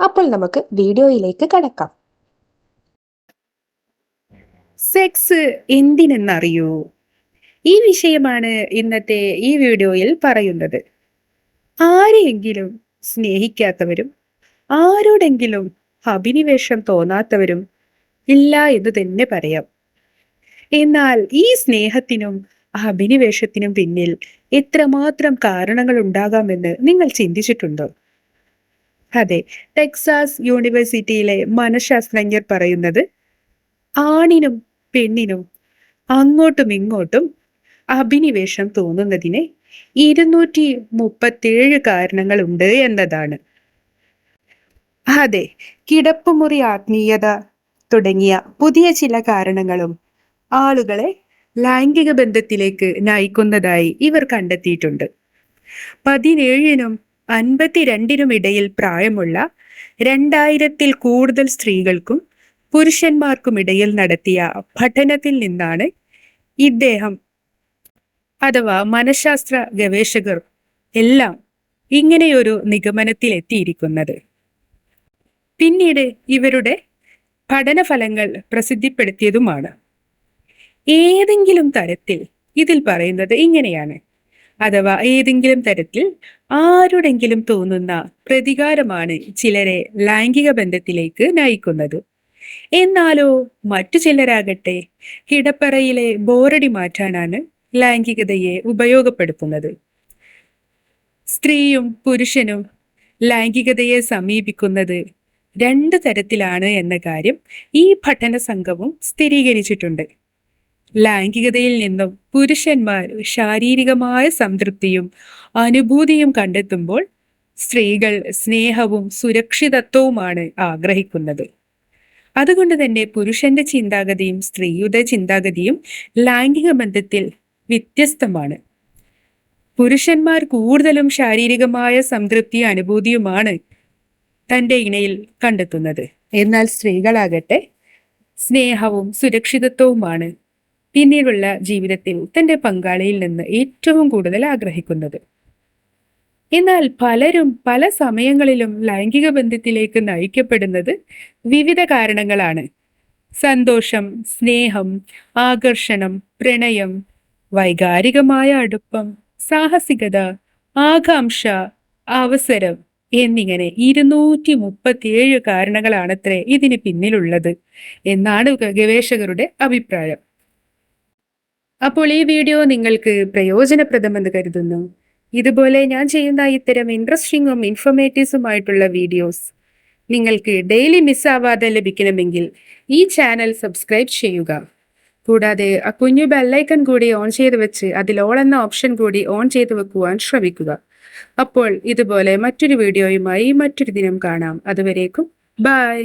അപ്പോൾ നമുക്ക് വീഡിയോയിലേക്ക് കടക്കാം. സെക്സ് എന്തിനെന്നറിയൂ? ഈ വിഷയമാണ് ഇന്നത്തെ ഈ വീഡിയോയിൽ പറയുന്നത്. ആരെയെങ്കിലും സ്നേഹിക്കാത്തവരും ആരോടെങ്കിലും അഭിനിവേശം തോന്നാത്തവരും ഇല്ല എന്ന് തന്നെ പറയാം. എന്നാൽ ഈ സ്നേഹത്തിനും അഭിനിവേശത്തിനും പിന്നിൽ എത്രമാത്രം കാരണങ്ങൾ ഉണ്ടാകാമെന്ന് നിങ്ങൾ ചിന്തിച്ചിട്ടുണ്ടോ? അതെ. ടെക്സാസ് യൂണിവേഴ്സിറ്റിയിലെ മനഃശാസ്ത്രജ്ഞർ പറയുന്നത് ആണിനും പെണ്ണിനും അങ്ങോട്ടും ഇങ്ങോട്ടും അഭിനിവേശം തോന്നുന്നതിന് ഇരുന്നൂറ്റി മുപ്പത്തേഴ് കാരണങ്ങളുണ്ട് എന്നതാണ്. അതെ കിടപ്പുമുറി ആത്മീയത തുടങ്ങിയ പുതിയ ചില കാരണങ്ങളും ആളുകളെ ലൈംഗിക ബന്ധത്തിലേക്ക് നയിക്കുന്നതായി ഇവർ കണ്ടെത്തിയിട്ടുണ്ട്. പതിനേഴിനും അൻപത്തിരണ്ടിനും ഇടയിൽ പ്രായമുള്ള രണ്ടായിരത്തിൽ കൂടുതൽ സ്ത്രീകൾക്കും പുരുഷന്മാർക്കുമിടയിൽ നടത്തിയ പഠനത്തിൽ നിന്നാണ് ഇദ്ദേഹം അഥവാ മനഃശാസ്ത്ര ഗവേഷകർ എല്ലാം ഇങ്ങനെയൊരു നിഗമനത്തിൽ എത്തിയിരിക്കുന്നത്. പിന്നീട് ഇവരുടെ പഠനഫലങ്ങൾ പ്രസിദ്ധിപ്പെടുത്തിയതുമാണ്. ഏതെങ്കിലും തരത്തിൽ ഇതിൽ പറയുന്നത് ഇങ്ങനെയാണ്. അഥവാ ഏതെങ്കിലും തരത്തിൽ ആരുടെങ്കിലും തോന്നുന്ന പ്രതികാരമാണ് ചിലരെ ലൈംഗിക ബന്ധത്തിലേക്ക് നയിക്കുന്നത്. എന്നാലോ മറ്റു ചിലരാകട്ടെ കിടപ്പറയിലെ ബോറടി മാറ്റാനാണ് ലൈംഗികതയെ ഉപയോഗപ്പെടുത്തുന്നത്. സ്ത്രീയും പുരുഷനും ലൈംഗികതയെ സമീപിക്കുന്നത് രണ്ട് തരത്തിലാണ് എന്ന കാര്യം ഈ പഠന സംഘവും സ്ഥിരീകരിച്ചിട്ടുണ്ട്. ലൈംഗികതയിൽ നിന്നും പുരുഷന്മാർ ശാരീരികമായ സംതൃപ്തിയും അനുഭൂതിയും കണ്ടെത്തുമ്പോൾ സ്ത്രീകൾ സ്നേഹവും സുരക്ഷിതത്വവുമാണ് ആഗ്രഹിക്കുന്നത്. അതുകൊണ്ട് തന്നെ പുരുഷന്റെ ചിന്താഗതിയും സ്ത്രീയുടെ ചിന്താഗതിയും ലൈംഗിക ബന്ധത്തിൽ വ്യത്യസ്തമാണ്. പുരുഷന്മാർ കൂടുതലും ശാരീരികമായ സംതൃപ്തി അനുഭൂതിയുമാണ് തന്റെ ഇണയിൽ കണ്ടെത്തുന്നത്. എന്നാൽ സ്ത്രീകളാകട്ടെ സ്നേഹവും സുരക്ഷിതത്വവുമാണ് പിന്നീടുള്ള ജീവിതത്തിൽ തന്റെ പങ്കാളിയിൽ നിന്ന് ഏറ്റവും കൂടുതൽ ആഗ്രഹിക്കുന്നത്. എന്നാൽ പലരും പല സമയങ്ങളിലും ലൈംഗിക ബന്ധത്തിലേക്ക് നയിക്കപ്പെടുന്നത് വിവിധ കാരണങ്ങളാണ്. സന്തോഷം സ്നേഹം ആകർഷണം പ്രണയം വൈകാരികമായ അടുപ്പം സാഹസികത ആകാംക്ഷ അവസരം എന്നിങ്ങനെ ഇരുന്നൂറ്റി മുപ്പത്തിയേഴ് കാരണങ്ങളാണത്രേ ഇതിന് പിന്നിലുള്ളത് എന്നാണ് ഗവേഷകരുടെ അഭിപ്രായം. അപ്പോൾ ഈ വീഡിയോ നിങ്ങൾക്ക് പ്രയോജനപ്രദമെന്ന് കരുതുന്നു. ഇതുപോലെ ഞാൻ ചെയ്യുന്ന ഇത്തരം ഇൻട്രസ്റ്റിംഗും ഇൻഫോർമേറ്റീവ്സുമായിട്ടുള്ള വീഡിയോസ് നിങ്ങൾക്ക് ഡെയിലി മിസ്സാവാതെ ലഭിക്കണമെങ്കിൽ ഈ ചാനൽ സബ്സ്ക്രൈബ് ചെയ്യുക. കൂടാതെ ആ കുഞ്ഞു ബെല്ലൈക്കൺ കൂടി ഓൺ ചെയ്ത് വെച്ച് അതിൽ ഓൾ എന്ന ഓപ്ഷൻ കൂടി ഓൺ ചെയ്ത് വെക്കുവാൻ ശ്രമിക്കുക. അപ്പോൾ ഇതുപോലെ മറ്റൊരു വീഡിയോയുമായി മറ്റൊരു ദിനം കാണാം. അതുവരേക്കും ബൈ